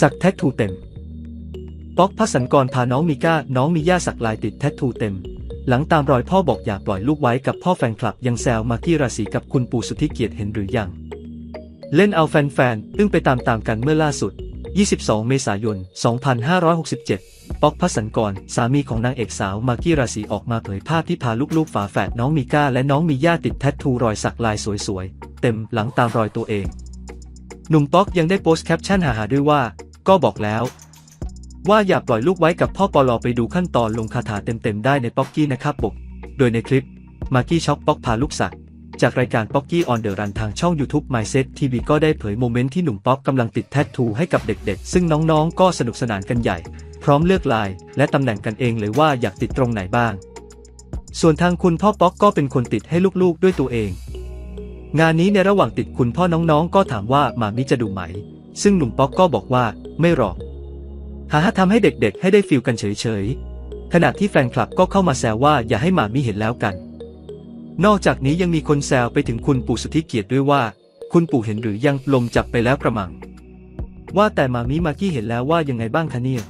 สักแท็ทูเต็ม ป๊อกพัสันกรพาน้องมิก้า น้องมิย่าสักลายติดแท็ทูเต็ม หลังตามรอยพ่อบอกอย่าปล่อยลูกไว้กับพ่อแฟนคลับยังแซวมากกี้ราศีกับคุณปู่สุทธิเกียรติเห็นหรือยัง เล่นเอาแฟนๆ อึ้งไปตามๆกันเมื่อล่าสุด 22 เมษายน 2567 ป๊อกพัสันกร สามีของนางเอกสาวมากกี้ราศีออกมาเผยภาพที่พาลูกๆฝาแฝดน้องมิก้าและน้องมิย่าติดแทททูรอยสักลายสวยๆ เต็มหลังตามรอยตัวเองหนุ่มป๊อกยังได้โพสต์แคปชั่นหาๆด้วยว่า ก็บอกแล้ว ว่าอย่าปล่อยลูกไว้กับพ่อปอลอไปดูขั้นตอนลงคาถาเต็มๆได้ในป๊อกกี้นะครับปกโดยในคลิปมากกี้ช็อกป๊อกพาลูกสักจากรายการป๊อกกี้ออนเดอะรันทางช่อง YouTube Mindset TV ก็ได้เผยโมเมนต์ที่หนุ่มป๊อกกำลังติดแทททูให้กับเด็กๆ ซึ่งน้องๆ ก็สนุกสนานกันใหญ่ พร้อมเลือกลาย และตำแหน่งกันเองเลยว่าอยากติดตรงไหนบ้าง ส่วนทางคุณพ่อป๊อกก็เป็นคนติดให้ลูกๆด้วยตัวเอง งานนี้ในระหว่างติดคุณพ่อน้องๆ ก็ถามว่ามามิจะดูไหม ซึ่งหนุ่มป๊อกก็บอกว่า ไม่หรอก หาทำให้เด็กๆ ให้ได้ฟีลกันเฉยๆ ขณะที่แฟนคลับก็เข้ามาแซวว่าอย่าให้หมามิเห็นแล้วกัน นอกจากนี้ยังมีคนแซวไปถึงคุณปู่สุทธิเกียรติด้วยว่า คุณปู่เห็นหรือยังลมจับไปแล้วกระมัง ว่าแต่หมามิมากี้เห็นแล้วว่ายังไงบ้างคะเนี่ย